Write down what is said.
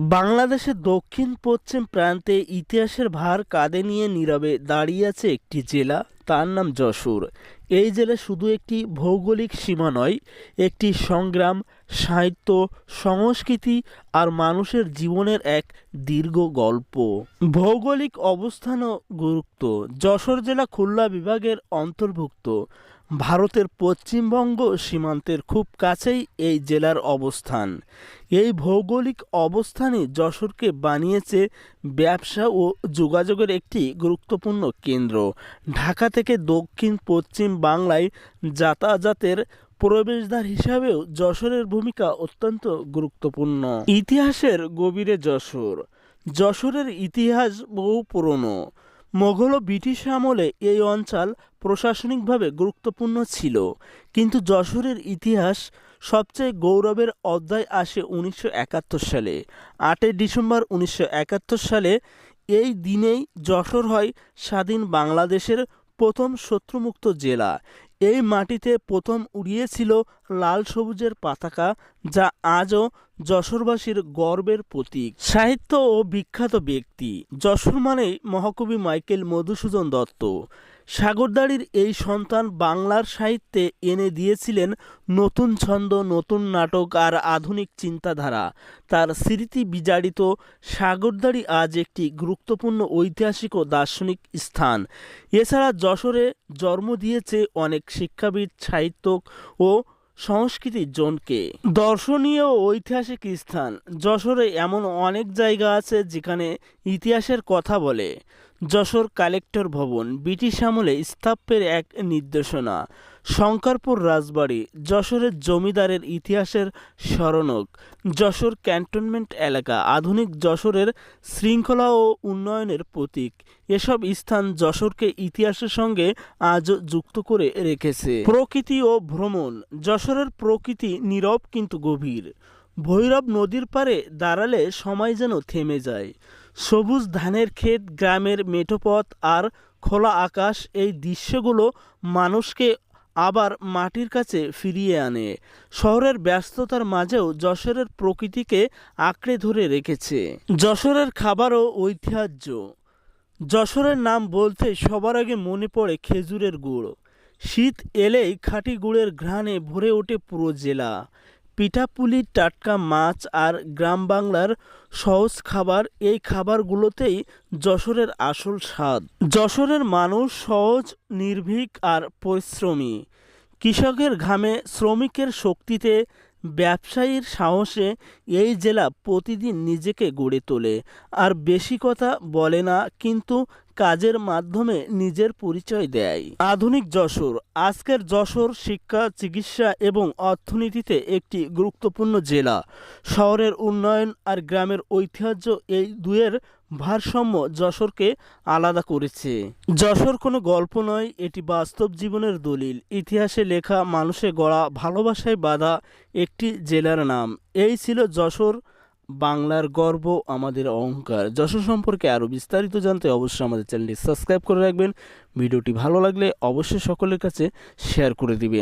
বাংলাদেশের দক্ষিণ, পশ্চিম প্রান্তে ইতিহাসের ভার কাঁধে নিয়ে নীরবে দাঁড়িয়ে আছে একটি জেলা, তার নাম যশোর। এই জেলা শুধু একটি ভৌগোলিক সীমা নয়, একটি সংগ্রাম, সাহিত্য, সংস্কৃতি আর মানুষের জীবনের এক দীর্ঘ গল্প। ভৌগোলিক অবস্থান ও গুরুত্ব। যশোর জেলা খুলনা বিভাগের অন্তর্ভুক্ত। ভারতের পশ্চিমবঙ্গ সীমান্তের খুব কাছেই এই জেলার অবস্থান। এই ভৌগোলিক অবস্থানই যশোরকে বানিয়েছে ব্যবসা ও যোগাযোগের একটি গুরুত্বপূর্ণ কেন্দ্র। ঢাকা থেকে দক্ষিণ পশ্চিম বাংলায় যাতায়াতের প্রবেশদ্বার হিসাবেও যশোরের ভূমিকা অত্যন্ত গুরুত্বপূর্ণ। ইতিহাসের গভীরে যশোর। যশোরের ইতিহাস বহু পুরনো। মোগল ও ব্রিটিশ আমলে এই অঞ্চল প্রশাসনিকভাবে গুরুত্বপূর্ণ ছিল। কিন্তু যশোরের ইতিহাস সবচেয়ে গৌরবের অধ্যায় আসে উনিশশো একাত্তর সালে। আটই ডিসেম্বর উনিশশো একাত্তর সালে এই দিনেই যশোর হয় স্বাধীন বাংলাদেশের প্রথম শত্রুমুক্ত জেলা। এই মাটিতে প্রথম উড়িয়েছিল লাল সবুজের পতাকা যা আজও যশোরবাসীর গর্বের প্রতীক। সাহিত্য ও বিখ্যাত ব্যক্তি। যশোর মানেই মহাকবি মাইকেল মধুসূদন দত্ত। সাগরদাড়ির এই সন্তান বাংলার সাহিত্যে এনে দিয়েছিলেন নতুন ছন্দ, নতুন নাটক আর আধুনিক চিন্তাধারা। তার স্মৃতি বিজাড়িত সাগরদাড়ি আজ একটি গুরুত্বপূর্ণ ঐতিহাসিক ও দার্শনিক স্থান। এছাড়া যশোরে জন্ম দিয়েছে অনেক শিক্ষাবিদ, সাহিত্যক ও সংস্কৃতির জনকে। দর্শনীয় ঐতিহাসিক স্থান। যশোরে এমন অনেক জায়গা আছে যেখানে ইতিহাসের কথা বলে। যশোর কালেক্টর ভবন, ব্রিটিশ আমলে স্থাপ্যের এক নির্দেশনা। শঙ্করপুর রাজবাড়ি যশোরের জমিদারের ইতিহাসের স্মরণক। যশোর ক্যান্টনমেন্ট এলাকা আধুনিক যশোরের শৃঙ্খলা ও উন্নয়নের প্রতীক। এসব স্থান যশোরকে ইতিহাসের সঙ্গে আজও যুক্ত করে রেখেছে। প্রকৃতি ও ভ্রমণ। যশোরের প্রকৃতি নীরব কিন্তু গভীর। ভৈরব নদীর পারে দাঁড়ালে সময় যেন থেমে যায়। সবুজ ধানের ক্ষেত, গ্রামের মেঠোপথ আর খোলা আকাশ এই দৃশ্যগুলো মানুষকে আবার মাটির কাছে ফিরিয়ে আনে। শহরের ব্যস্ততার মাঝেও যশোরের প্রকৃতিকে আঁকড়ে ধরে রেখেছে। যশোরের খাবারও ঐতিহ্য। যশোরের নাম বলতে সবার আগে মনে পড়ে খেজুরের গুড়। শীত এলেই খাঁটি গুড়ের ঘ্রাণে ভরে ওঠে পুরো জেলা। পিঠাপুলি টাটকা মাছ আর গ্রাম বাংলার সহজ খাবার, এই খাবারগুলোতেই যশোরের আসল স্বাদ। যশোরের মানুষ সহজ, নির্ভীক আর পরিশ্রমী। কৃষকের ঘামে শ্রমিকের শক্তিতে ব্যবসায়ীর সাহসে এই জেলা প্রতিদিন নিজেকে গড়ে তোলে। আর বেশি কথা বলে না, কিন্তু কাজের মাধ্যমে নিজের পরিচয় দেয়। আধুনিক যশোর। আজকের যশোর শিক্ষা, চিকিৎসা এবং অর্থনীতিতে একটি গুরুত্বপূর্ণ জেলা। শহরের উন্নয়ন আর গ্রামের ঐতিহ্য এই দুয়ের ভারসাম্য যশোরকে আলাদা করেছে। যশোর কোনো গল্প নয়, এটি বাস্তব জীবনের দলিল। ইতিহাসে লেখা মানুষে গড়া ভালোবাসায় বাঁধা একটি জেলার নাম। এই ছিল যশোর বাংলার গর্ব, আমাদের অহংকার। যশোর সম্পর্কে আরও বিস্তারিত জানতে অবশ্যই আমাদের চ্যানেলটি সাবস্ক্রাইব করে রাখবেন। ভিডিওটি ভালো লাগলে অবশ্যই সকলের কাছে শেয়ার করে দিবেন।